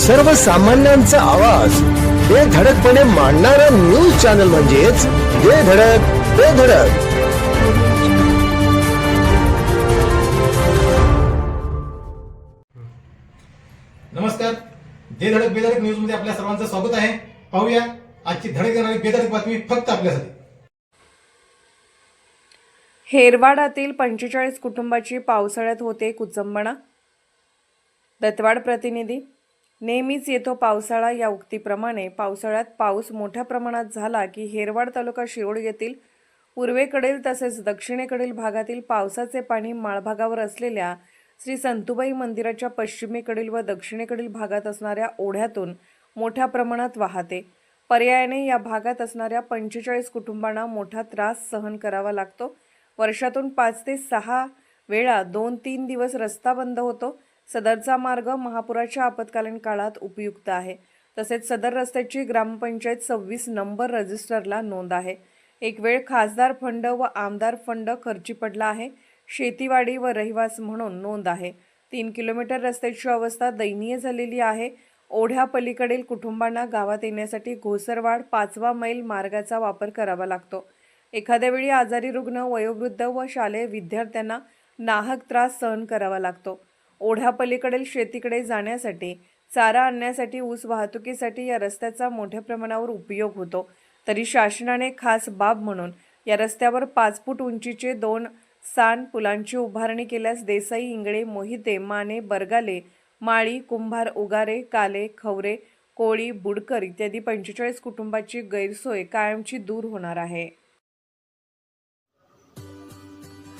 सर्वसामान्यांचा आवाज. हे धडकपणे मांडणारा न्यूज चॅनल म्हणजेच हे धडक ते धडक. नमस्कार. जे धडक बेधडक न्यूजमध्ये आपल्या सर्वांचं स्वागत आहे. पाहूया आजची धडक देणारी बेधडक बातमी फक्त आपल्यासाठी. हेरवाडातील पंचेचाळीस कुटुंबाची पावसाळ्यात होते कुचंबणा. दत्तवाड प्रतिनिधी नेहमीच येतो पावसाळा या उक्तीप्रमाणे. पावसाळ्यात पाऊस मोठ्या प्रमाणात झाला की हेरवाड तालुका शिरोड येथील पूर्वेकडील तसेच दक्षिणेकडील भागातील पावसाचे पाणी माळभागावर असलेल्या श्री संतुबाई मंदिराच्या पश्चिमेकडील व दक्षिणेकडील भागात असणाऱ्या ओढ्यातून मोठ्या प्रमाणात वाहते. पर्यायाने या भागात असणाऱ्या पंचेचाळीस कुटुंबांना मोठा त्रास सहन करावा लागतो. वर्षातून पाच ते सहा वेळा दोन तीन दिवस रस्ता बंद होतो. सदरचा मार्ग महापुराच्या आपत्कालीन काळात उपयुक्त आहे. तसेच सदर रस्त्याची ग्रामपंचायत सव्वीस नंबर रजिस्टरला नोंद आहे. एक वेळ खासदार फंड व आमदार फंड खर्ची पडला आहे. शेतीवाडी व रहिवास म्हणून नोंद आहे. तीन किलोमीटर रस्त्याची अवस्था दयनीय झालेली आहे. ओढ्या पलीकडील कुटुंबांना गावात येण्यासाठी घोसरवाड पाचवा मैल मार्गाचा वापर करावा लागतो. एखाद्या वेळी आजारी रुग्ण वयोवृद्ध व शालेय विद्यार्थ्यांना नाहक त्रास सहन करावा लागतो. ओढ्या पलीकडील शेतीकडे जाण्यासाठी चारा आणण्यासाठी ऊस वाहतुकीसाठी या रस्त्याचा मोठ्या प्रमाणावर उपयोग होतो. तरी शासनाने खास बाब म्हणून या रस्त्यावर पाच फूट उंचीचे दोन सान पुलांची उभारणी केल्यास देसाई इंगळे मोहिते माने बरगाले माळी कुंभार उगारे काले खवरे कोळी बुडकर इत्यादी पंचेचाळीस कुटुंबाची गैरसोय कायमची दूर होणार आहे.